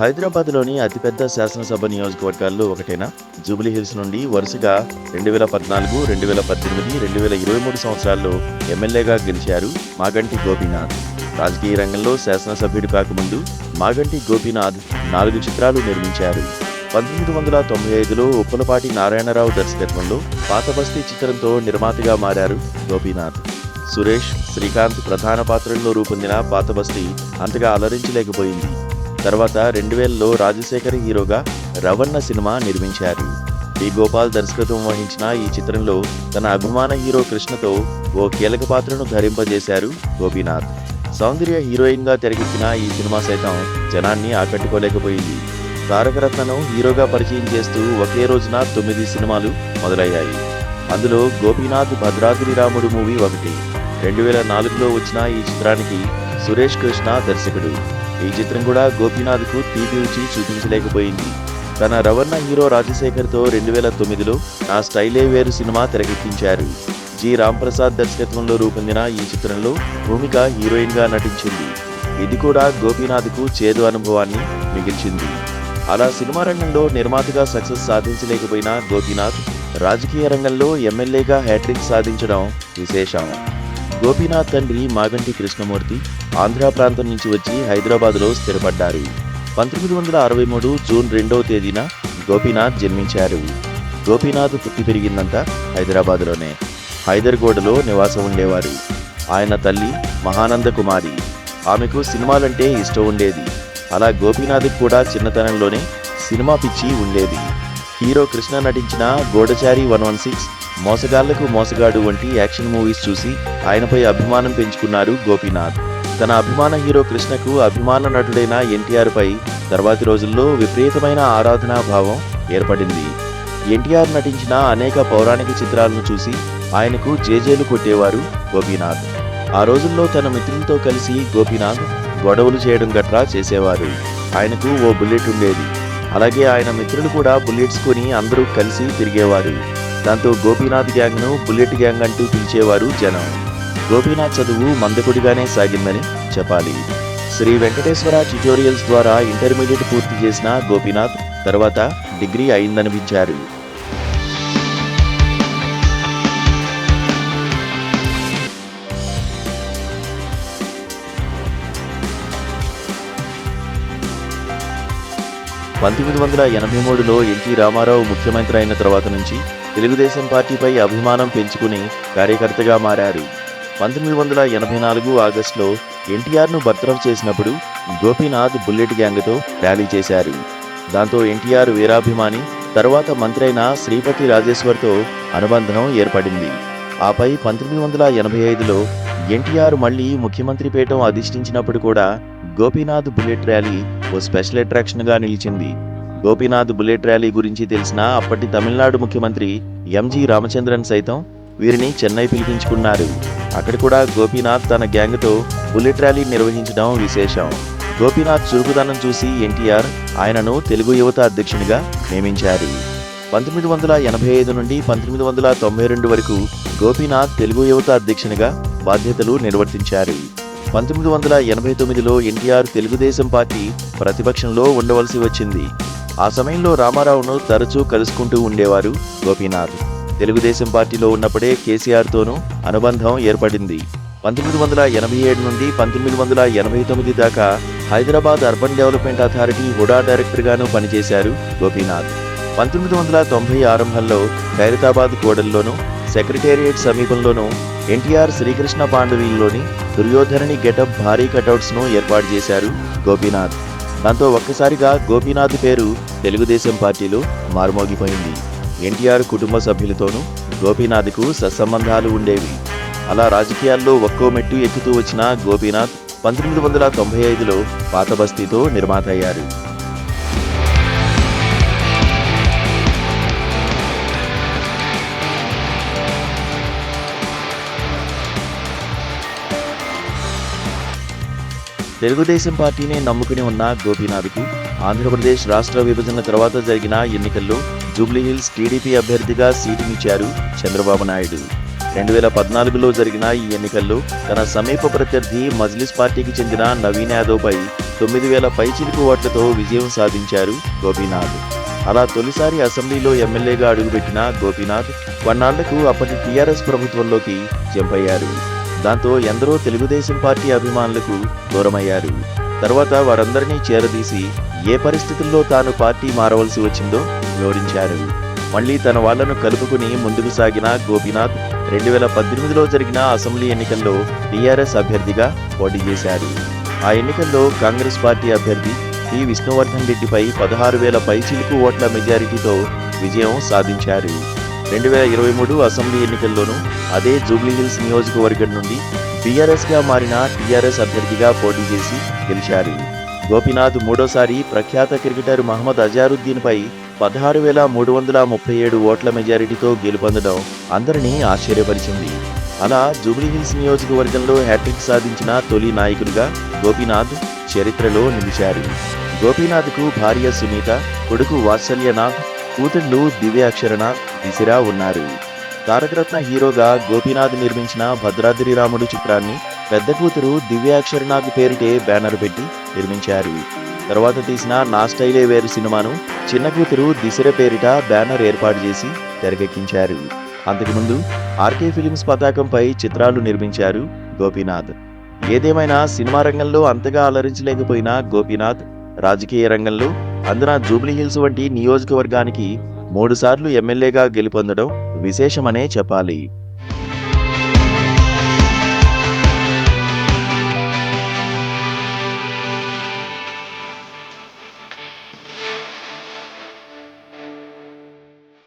హైదరాబాద్లోని అతిపెద్ద శాసనసభ నియోజకవర్గాల్లో ఒకటైన జూబ్లీ హిల్స్ నుండి వరుసగా రెండు వేల పద్నాలుగు రెండు వేల పద్దెనిమిది రెండు వేల ఇరవై మూడు సంవత్సరాల్లో ఎమ్మెల్యేగా గెలిచారు మాగంటి గోపీనాథ్. రాజకీయ రంగంలో శాసనసభ్యుడు కాకముందు మాగంటి గోపీనాథ్ నాలుగు చిత్రాలు నిర్మించారు. పంతొమ్మిది వందల తొంభై ఐదులో ఉప్పలపాటి నారాయణరావు దర్శకత్వంలో పాతబస్తీ చిత్రంతో నిర్మాతగా మారారు గోపీనాథ్. సురేష్ శ్రీకాంత్ ప్రధాన పాత్రల్లో రూపొందిన పాతబస్తీ అంతగా అలరించలేకపోయింది. తర్వాత రెండు వేలలో రాజశేఖర్ హీరోగా రవణ సినిమా నిర్మించారు. డి. గోపాల్ దర్శకత్వం వహించిన ఈ చిత్రంలో తన అభిమాన హీరో కృష్ణతో ఓ కీలక పాత్రను ధరింపజేశారు గోపీనాథ్. సౌందర్య హీరోయిన్గా తెరకెక్కిన ఈ సినిమా సైతం జనాన్ని ఆకట్టుకోలేకపోయింది. తారకరత్నను హీరోగా పరిచయం చేస్తూ ఒకే రోజున తొమ్మిది సినిమాలు మొదలయ్యాయి. అందులో గోపీనాథ్ భద్రాద్రి రాముడు మూవీ ఒకటి. రెండు వేల నాలుగులో వచ్చిన ఈ చిత్రానికి సురేష్ కృష్ణ దర్శకుడు. ఈ చిత్రం కూడా గోపీనాథ్కు తీపి రుచి చూపించలేకపోయింది. తన రవణ హీరో రాజశేఖర్తో రెండు వేల తొమ్మిదిలో నా స్టైలే వేరు సినిమా తెరకెక్కించారు. జి. రాంప్రసాద్ దర్శకత్వంలో రూపొందిన ఈ చిత్రంలో భూమిక హీరోయిన్గా నటించింది. ఇది కూడా గోపీనాథ్కు చేదు అనుభవాన్ని మిగిల్చింది. అలా సినిమా రంగంలో నిర్మాతగా సక్సెస్ సాధించలేకపోయిన గోపీనాథ్ రాజకీయ రంగంలో ఎమ్మెల్యేగా హ్యాట్రిక్ సాధించడం విశేషం. గోపీనాథ్ తండ్రి మాగంటి కృష్ణమూర్తి ఆంధ్ర ప్రాంతం నుంచి వచ్చి హైదరాబాద్లో స్థిరపడ్డారు. పంతొమ్మిది వందల అరవై మూడు జూన్ రెండవ తేదీన గోపీనాథ్ జన్మించారు. గోపీనాథ్ పుట్టి పెరిగిందంతా హైదరాబాద్లోనే. హైదర్గోడలో నివాసం ఉండేవారు. ఆయన తల్లి మహానంద కుమారి. ఆమెకు సినిమాలంటే ఇష్టం ఉండేది. అలా గోపీనాథ్కి కూడా చిన్నతనంలోనే సినిమా పిచ్చి ఉండేది. హీరో కృష్ణ నటించిన గోడచారి వన్ వన్ సిక్స్ మోసగాళ్ళకు మోసగాడు వంటి యాక్షన్ మూవీస్ చూసి ఆయనపై అభిమానం పెంచుకున్నారు గోపీనాథ్. తన అభిమాన హీరో కృష్ణకు అభిమాన నటుడైన ఎన్టీఆర్పై తర్వాతి రోజుల్లో విపరీతమైన ఆరాధనా భావం ఏర్పడింది. ఎన్టీఆర్ నటించిన అనేక పౌరాణిక చిత్రాలను చూసి ఆయనకు జేజేలు కొట్టేవారు గోపీనాథ్. ఆ రోజుల్లో తన మిత్రులతో కలిసి గోపీనాథ్ గొడవలు చేయడం గట్రా చేసేవారు. ఆయనకు ఓ బుల్లెట్ ఉండేది. అలాగే ఆయన మిత్రులు కూడా బుల్లెట్స్ కొని అందరూ కలిసి తిరిగేవారు. దాంతో గోపీనాథ్ గ్యాంగ్ను బుల్లెట్ గ్యాంగ్ అంటూ పిలిచేవారు జనం. గోపీనాథ్ చదువు మందకుడిగానే సాగిందని చెప్పాలి. శ్రీ వెంకటేశ్వర ట్యుటోరియల్స్ ద్వారా ఇంటర్మీడియట్ పూర్తి చేసిన గోపీనాథ్ తర్వాత డిగ్రీ అయిందనిపించారు. పంతొమ్మిది వందల ఎనభై మూడులో ఎన్టీ రామారావు ముఖ్యమంత్రి అయిన తర్వాత నుంచి తెలుగుదేశం పార్టీపై అభిమానం పెంచుకుని కార్యకర్తగా మారారు. పంతొమ్మిది వందల ఎనభై నాలుగు ఆగస్టులో ఎన్టీఆర్ను బర్తరఫ్ చేసినప్పుడు గోపీనాథ్ బుల్లెట్ గ్యాంగ్తో ర్యాలీ చేశారు. దాంతో ఎన్టీఆర్ వీరాభిమాని తర్వాత మంత్రి అయిన శ్రీపతి రాజేశ్వర్తో అనుబంధం ఏర్పడింది. ఆపై పంతొమ్మిది వందల ఎనభై ఐదులో ఎన్టీఆర్ మళ్ళీ ముఖ్యమంత్రి పీఠం అధిష్ఠించినప్పుడు కూడా గోపీనాథ్ బుల్లెట్ ర్యాలీ ఓ స్పెషల్ అట్రాక్షన్గా నిలిచింది. గోపీనాథ్ బుల్లెట్ ర్యాలీ గురించి తెలిసిన అప్పటి తమిళనాడు ముఖ్యమంత్రి ఎంజి రామచంద్రన్ సైతం వీరిని చెన్నై పిలిపించుకున్నారు. అక్కడ కూడా గోపీనాథ్ తన గ్యాంగ్తో బుల్లెట్ ర్యాలీ నిర్వహించడం విశేషం. గోపీనాథ్ చురుకుదనం చూసి ఎన్టీఆర్ ఆయనను తెలుగు యువత అధ్యక్షునిగా నియమించారు. పంతొమ్మిది వందల ఎనభై ఐదు నుండి పంతొమ్మిది వందల తొంభై రెండు వరకు గోపీనాథ్ తెలుగు యువత అధ్యక్షునిగా బాధ్యతలు నిర్వర్తించారు. పంతొమ్మిది వందల ఎనభై తొమ్మిదిలో ఎన్టీఆర్ తెలుగుదేశం పార్టీ ప్రతిపక్షంలో ఉండవలసి వచ్చింది. ఆ సమయంలో రామారావును తరచూ కలుసుకుంటూ ఉండేవారు గోపీనాథ్. తెలుగుదేశం పార్టీలో ఉన్నప్పుడే కేసీఆర్తోనూ అనుబంధం ఏర్పడింది. పంతొమ్మిది వందల ఎనభై ఏడు నుండి పంతొమ్మిది వందల ఎనభై తొమ్మిది దాకా Hyderabad urban development authority HUDA డైరెక్టర్గాను పనిచేశారు గోపీనాథ్. పంతొమ్మిది వందల తొంభై ఆరంభంలో ఖైరతాబాద్ కోడల్లోనూ సెక్రటేరియట్ సమీపంలోనూ ఎన్టీఆర్ శ్రీకృష్ణ పాండవీల్లోని దుర్యోధరణి గెటప్ భారీ కటౌట్స్ను ఏర్పాటు చేశారు గోపీనాథ్. దాంతో ఒక్కసారిగా గోపీనాథ్ పేరు తెలుగుదేశం పార్టీలో మారుమోగిపోయింది. ఎన్టీఆర్ కుటుంబ సభ్యులతోనూ గోపీనాథ్కు సత్సంబంధాలు ఉండేవి. అలా రాజకీయాల్లో ఒక్కో మెట్టు ఎక్కుతూ వచ్చిన గోపీనాథ్ పంతొమ్మిది వందల తొంభై ఐదులో పాత బస్తీతో నిర్మాత అయ్యారు తెలుగుదేశం పార్టీని నమ్ముకుని ఉన్న గోపీనాథ్కు ఆంధ్రప్రదేశ్ రాష్ట్ర విభజన తర్వాత జరిగిన ఎన్నికల్లో జూబ్లీహిల్స్ టీడీపీ అభ్యర్థిగా సీటునిచ్చారు చంద్రబాబు నాయుడు. రెండు వేల పద్నాలుగులో జరిగిన ఈ ఎన్నికల్లో తన సమీప ప్రత్యర్థి మజ్లిస్ పార్టీకి చెందిన నవీన్ యాదవ్పై తొమ్మిది వేల పైచిలుకు ఓట్లతో విజయం సాధించారు గోపీనాథ్. అలా తొలిసారి అసెంబ్లీలో ఎమ్మెల్యేగా అడుగుపెట్టిన గోపీనాథ్ కొన్నాళ్ళకు అప్పటి టీఆర్ఎస్ ప్రభుత్వంలోకి జంపయ్యారు. దాంతో ఎందరో తెలుగుదేశం పార్టీ అభిమానులకు దూరమయ్యారు. తర్వాత వారందరినీ చేరదీసి ఏ పరిస్థితుల్లో తాను పార్టీ మారవలసి వచ్చిందో వివరించారు. మళ్ళీ తన వాళ్ళను కలుపుకుని ముందుకు సాగిన గోపీనాథ్ రెండు వేల పద్దెనిమిదిలో జరిగిన అసెంబ్లీ ఎన్నికల్లో టీఆర్ఎస్ అభ్యర్థిగా పోటీ చేశారు. ఆ ఎన్నికల్లో కాంగ్రెస్ పార్టీ అభ్యర్థి టి. విష్ణువర్ధన్ రెడ్డిపై పదహారు వేల పైచిలుకు ఓట్ల మెజారిటీతో విజయం సాధించారు. రెండు వేల ఇరవై మూడు అసెంబ్లీ ఎన్నికల్లోనూ అదే జూబ్లీహిల్స్ నియోజకవర్గం నుండి టీఆర్ఎస్గా మారిన టీఆర్ఎస్ అభ్యర్థిగా పోటీ చేసి గెలిచారు. గోపీనాథ్ మూడోసారి ప్రఖ్యాత క్రికెటర్ మహమ్మద్ అజారుద్దీన్పై పదహారు వేల మూడు వందల ముప్పై ఏడు ఓట్ల మెజారిటీతో గెలుపొందడం అందరినీ ఆశ్చర్యపరిచింది. అలా జూబ్లీహిల్స్ నియోజకవర్గంలో హ్యాట్రిక్ సాధించిన తొలి నాయకులుగా గోపీనాథ్ చరిత్రలో నిలిచారు. గోపీనాథ్కు భార్య సునీత కొడుకు వాత్సల్యనాథ్ కూతుళ్ళు దివ్యాక్షరనాథ్ దిశిరా ఉన్నారు. తారకరత్న హీరోగా గోపీనాథ్ నిర్మించిన భద్రాద్రి రాముడు చిత్రాన్ని పెద్ద కూతురు దివ్యాక్షరనాథ్ పేరిటే బ్యానర్ పెట్టి నిర్మించారు. తర్వాత తీసిన నా స్టైలే వేరు సినిమాను చిన్న కూతురు దిశర పేరిట బ్యానర్ ఏర్పాటు చేసి తెరకెక్కించారు. అంతకుముందు ఆర్కే ఫిలిమ్స్ పతాకంపై చిత్రాలు నిర్మించారు గోపీనాథ్. ఏదేమైనా సినిమా రంగంలో అంతగా అలరించలేకపోయిన గోపీనాథ్ రాజకీయ రంగంలో అందున జూబ్లీహిల్స్ వంటి నియోజకవర్గానికి మూడుసార్లు ఎమ్మెల్యేగా గెలుపొందడం విశేషమనే చెప్పాలి.